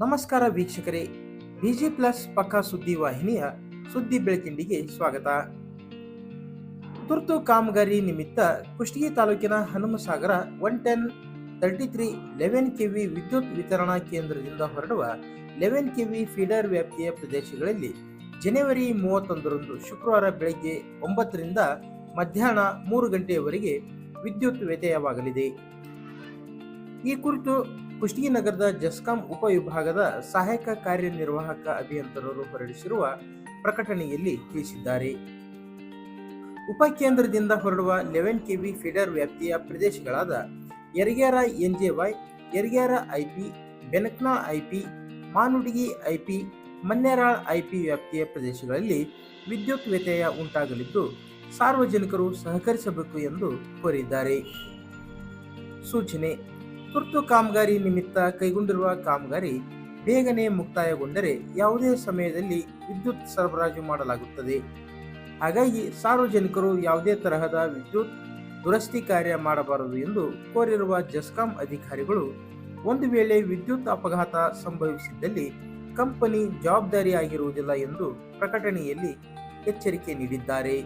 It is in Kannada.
ನಮಸ್ಕಾರ ವೀಕ್ಷಕರೇ, ಬಿಜಿ ಪ್ಲಸ್ ಪಕ್ಕಾ ಸುದ್ದಿ ವಾಹಿನಿಯ ಸುದ್ದಿ ಬೆಳಕಿಂಡಿಗೆ ಸ್ವಾಗತ. ತುರ್ತು ಕಾಮಗಾರಿ ನಿಮಿತ್ತ ಕುಷ್ಟಗಿ ತಾಲೂಕಿನ Hanumasagar one ten thirty three eleven KV ವಿದ್ಯುತ್ ವಿತರಣಾ ಕೇಂದ್ರದಿಂದ ಹೊರಡುವ ಲೆವೆನ್ ಕೆವಿ ಫೀಡರ್ ವ್ಯಾಪ್ತಿಯ ಪ್ರದೇಶಗಳಲ್ಲಿ ಜನವರಿ ಮೂವತ್ತೊಂದರಂದು ಶುಕ್ರವಾರ ಬೆಳಗ್ಗೆ ಒಂಬತ್ತರಿಂದ ಮಧ್ಯಾಹ್ನ ಮೂರು ಗಂಟೆಯವರೆಗೆ ವಿದ್ಯುತ್ ವ್ಯತ್ಯಯವಾಗಲಿದೆ. ಈ ಕುರಿತು ಕುಷ್ಟಗಿ ನಗರದ ಜಸ್ಕಾಂ ಉಪವಿಭಾಗದ ಸಹಾಯಕ ಕಾರ್ಯನಿರ್ವಾಹಕ ಅಭಿಯಂತರರು ಹೊರಡಿಸಿರುವ ಪ್ರಕಟಣೆಯಲ್ಲಿ ತಿಳಿಸಿದ್ದಾರೆ. ಉಪಕೇಂದ್ರದಿಂದ ಹೊರಡುವ ಲೆವೆನ್ ಕೆವಿ ಫೀಡರ್ ವ್ಯಾಪ್ತಿಯ ಪ್ರದೇಶಗಳಾದ Yaragyara NJY Yaragyara IP Benakna IP Manudigi IP Manneral IP ವ್ಯಾಪ್ತಿಯ ಪ್ರದೇಶಗಳಲ್ಲಿ ವಿದ್ಯುತ್ ವ್ಯತ್ಯಯ ಉಂಟಾಗಲಿದ್ದು ಸಾರ್ವಜನಿಕರು ಸಹಕರಿಸಬೇಕು ಎಂದು ಕೋರಿದ್ದಾರೆ. ಸೂಚನೆ ತುರ್ತು ಕಾಮಗಾರಿ ನಿಮಿತ್ತ ಕೈಗೊಂಡಿರುವ ಕಾಮಗಾರಿ ಬೇಗನೆ ಮುಕ್ತಾಯಗೊಂಡರೆ ಯಾವುದೇ ಸಮಯದಲ್ಲಿ ವಿದ್ಯುತ್ ಸರಬರಾಜು ಮಾಡಲಾಗುತ್ತದೆ. ಹಾಗಾಗಿ ಸಾರ್ವಜನಿಕರು ಯಾವುದೇ ತರಹದ ವಿದ್ಯುತ್ ದುರಸ್ತಿ ಕಾರ್ಯ ಮಾಡಬಾರದು ಎಂದು ಕೋರಿರುವ ಜಸ್ಕಾಂ ಅಧಿಕಾರಿಗಳು ಒಂದು ವೇಳೆ ವಿದ್ಯುತ್ ಅಪಘಾತ ಸಂಭವಿಸಿದ್ದಲ್ಲಿ ಕಂಪನಿ ಜವಾಬ್ದಾರಿಯಾಗಿರುವುದಿಲ್ಲ ಎಂದು ಪ್ರಕಟಣೆಯಲ್ಲಿ ಎಚ್ಚರಿಕೆ ನೀಡಿದ್ದಾರೆ.